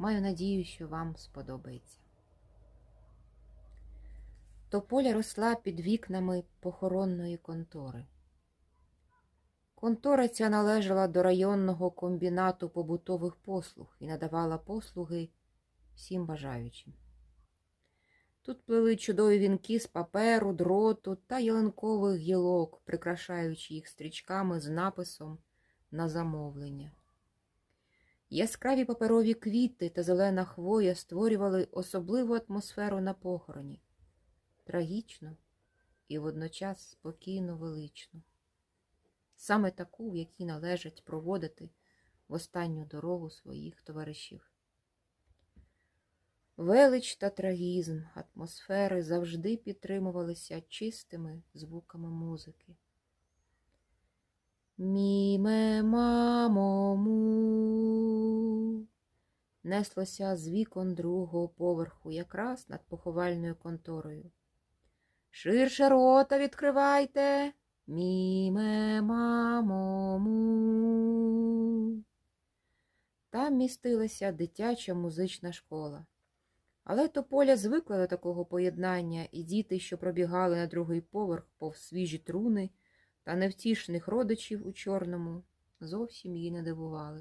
Маю надію, що вам сподобається. Тополя росла під вікнами похоронної контори. Контора ця належала до районного комбінату побутових послуг і надавала послуги всім бажаючим. Тут плели чудові вінки з паперу, дроту та ялинкових гілок, прикрашаючи їх стрічками з написом на замовлення. Яскраві паперові квіти та зелена хвоя створювали особливу атмосферу на похороні, трагічно і водночас спокійно велично, саме таку, в якій належить проводити в останню дорогу своїх товаришів. Велич та трагізм атмосфери завжди підтримувалися чистими звуками музики. Міме мамо му неслося з вікон другого поверху, якраз над поховальною конторою. Ширше рота відкривайте. Міме мамо му. Там містилася дитяча музична школа. Але Тополя звикла до такого поєднання, і діти, що пробігали на другий поверх повз свіжі труни та невтішних родичів у чорному, зовсім її не дивували.